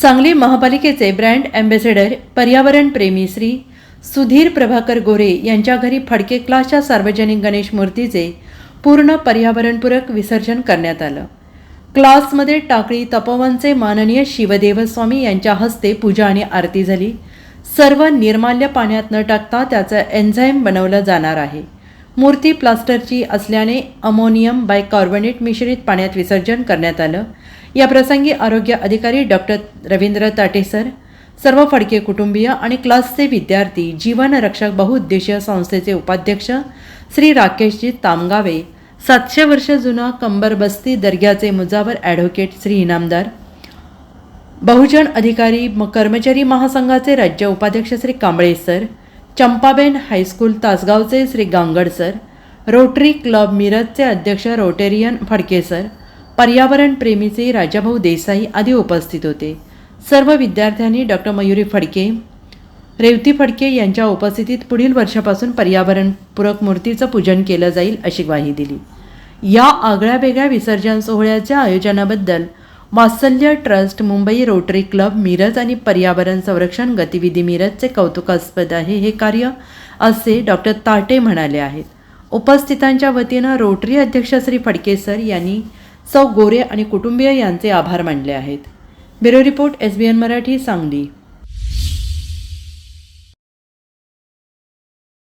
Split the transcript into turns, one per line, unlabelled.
सांगली महापालिकेचे brand ambassador पर्यावरण प्रेमी श्री सुधीर प्रभाकर गोरे यांच्या घरी फडके क्लासच्या सार्वजनिक गणेश मूर्तीचे पूर्ण पर्यावरणपूरक विसर्जन करण्यात आलं. क्लासमध्ये टाकळी तपोवनचे माननीय शिवदेवस्वामी यांच्या हस्ते पूजा आणि आरती झाली. सर्व निर्माल्य पाण्यात न टाकता त्याचं एन्झाईम बनवलं जाणार आहे. मूर्ती प्लास्टरची असल्याने अमोनियम बायकार्बोनेट मिश्रित पाण्यात विसर्जन करण्यात आलं. या प्रसंगी आरोग्य अधिकारी डॉक्टर रवींद्र ताटेसर सर्व फडके कुटुंबीय आणि क्लासचे विद्यार्थी जीवन रक्षक बहुउद्देशीय संस्थेचे उपाध्यक्ष श्री राकेशजी तामगावे सातशे वर्ष जुना कंबरबस्ती दर्ग्याचे मुजावर ॲडव्होकेट श्री इनामदार बहुजन अधिकारी म कर्मचारी महासंघाचे राज्य उपाध्यक्ष Shri Kamble sir Champaben high school तासगावचे Shri Gangad sir Rotary Club मिरजचे अध्यक्ष रोटेरियन फडके सर पर्यावरण प्रेमीचे राजाभाऊ देसाई आदी उपस्थित होते. सर्व विद्यार्थ्यांनी डॉक्टर मयुरी फडके रेवती फडके यांच्या उपस्थितीत पुढील वर्षापासून पर्यावरणपूरक मूर्तीचं पूजन केलं जाईल अशी ग्वाही दिली. या आगळ्यावेगळ्या विसर्जन सोहळ्याच्या आयोजनाबद्दल Vatsalya trust Mumbai Rotary Club Miraj आणि पर्यावरण संरक्षण गतिविधी मिरजचे कौतुकास्पद आहे हे कार्य असे डॉक्टर ताटे म्हणाले आहेत. उपस्थितांच्या वतीनं रोटरी अध्यक्ष श्री फडकेसर यांनी सौ गोरे आणि कुटुंबीय यांचे आभार मानले आहेत. Bureau report S B N Marathi Sangli.